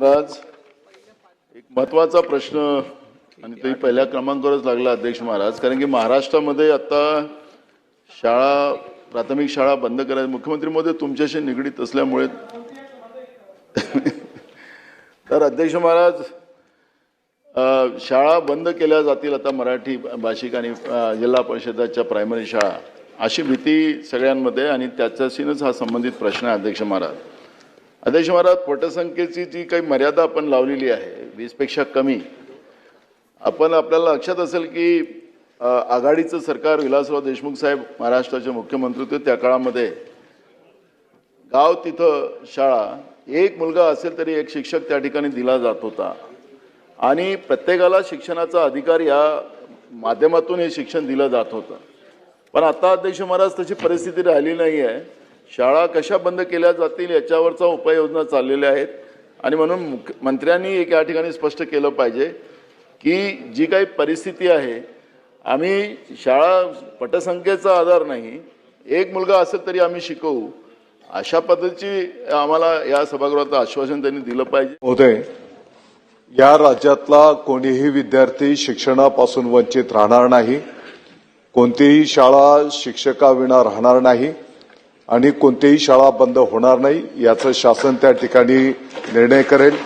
महाराज एक महत्त्वाचा प्रश्न आणि तरी पहिल्या क्रमांकावरच लागला अध्यक्ष महाराज. कारण की महाराष्ट्रामध्ये आता शाळा प्राथमिक शाळा बंद करायला मुख्यमंत्री महोदय तुमच्याशी निगडीत असल्यामुळे तर अध्यक्ष महाराज शाळा बंद केल्या जातील आता मराठी भाषिक आणि जिल्हा परिषदाच्या प्रायमरी शाळा अशी भीती सगळ्यांमध्ये आणि त्याच्याशीच हा संबंधित प्रश्न आहे अध्यक्ष महाराज. अध्यक्ष महाराज पटसंख्येची जी काही मर्यादा आपण लावलेली आहे वीसपेक्षा कमी आपण आपल्याला लक्षात असेल की आघाडीचं सरकार विलासराव देशमुख साहेब महाराष्ट्राचे मुख्यमंत्री होते त्या काळामध्ये गाव तिथं शाळा एक मुलगा असेल तरी एक शिक्षक त्या ठिकाणी दिला जात होता. आणि प्रत्येकाला शिक्षणाचा अधिकार या माध्यमातून हे शिक्षण दिलं जात होतं. पण आता अध्यक्ष महाराज तशी परिस्थिती राहिली नाही आहे शाळा कशा बंद केल्या जातील याच्यावरचा उपाययोजना चाललेल्या आहेत. आणि म्हणून मंत्र्यांनी एक या ठिकाणी स्पष्ट केलं पाहिजे की जी काही परिस्थिती आहे आम्ही शाळा पटसंख्येचा आधार नाही एक मुलगा असेल तरी आम्ही शिकवू. अशा पद्धतीची आम्हाला या सभागृहाचं आश्वासन त्यांनी दिलं पाहिजे. होते या राज्यातला कोणीही विद्यार्थी शिक्षणापासून वंचित राहणार नाही कोणतीही शाळा शिक्षकाविना राहणार नाही आणि कोणतीही शाळा बंद होणार नाही याचं शासन त्या ठिकाणी निर्णय करेल.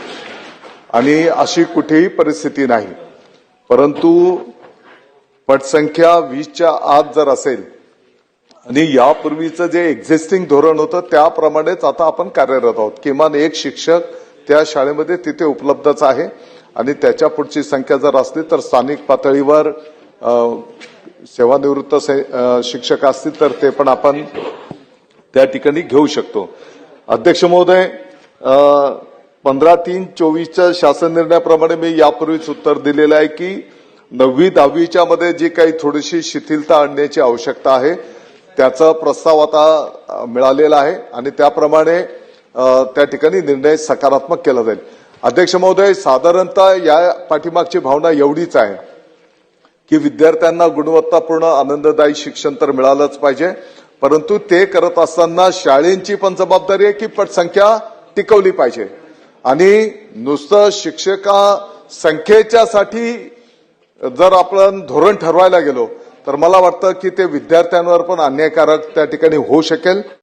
आणि अशी कुठेही परिस्थिती नाही. परंतु पटसंख्या वीसच्या आत जर असेल आणि यापूर्वीचं जे एक्झिस्टिंग धोरण होतं त्याप्रमाणेच आता आपण कार्यरत आहोत. किमान एक शिक्षक त्या शाळेमध्ये तिथे उपलब्धच आहे. आणि त्याच्या पुढची संख्या जर असली तर स्थानिक पातळीवर सेवानिवृत्त से- शिक्षक असतील तर ते पण आपण त्या ठिकाणी घेऊ शकतो. अध्यक्ष महोदय पंधरा तीन चोवीसच्या शासन निर्णयाप्रमाणे मी यापूर्वीच उत्तर दिलेलं आहे की नववी दहावीच्या मध्ये जी काही थोडीशी शिथिलता आणण्याची आवश्यकता आहे त्याचा प्रस्ताव आता मिळालेला आहे आणि त्याप्रमाणे त्या ठिकाणी निर्णय सकारात्मक केला जाईल. अध्यक्ष महोदय साधारणतः या पाठीमागची भावना एवढीच आहे की विद्यार्थ्यांना गुणवत्तापूर्ण आनंददायी शिक्षण तर मिळालंच पाहिजे. परंतु ते करत असताना शाळेंची पण जबाबदारी आहे की पटसंख्या टिकवली पाहिजे. आणि नुसतं शिक्षका संख्येच्यासाठी जर आपण धोरण ठरवायला गेलो तर मला वाटतं की ते विद्यार्थ्यांवर पण अन्यायकारक त्या ठिकाणी होऊ शकेल.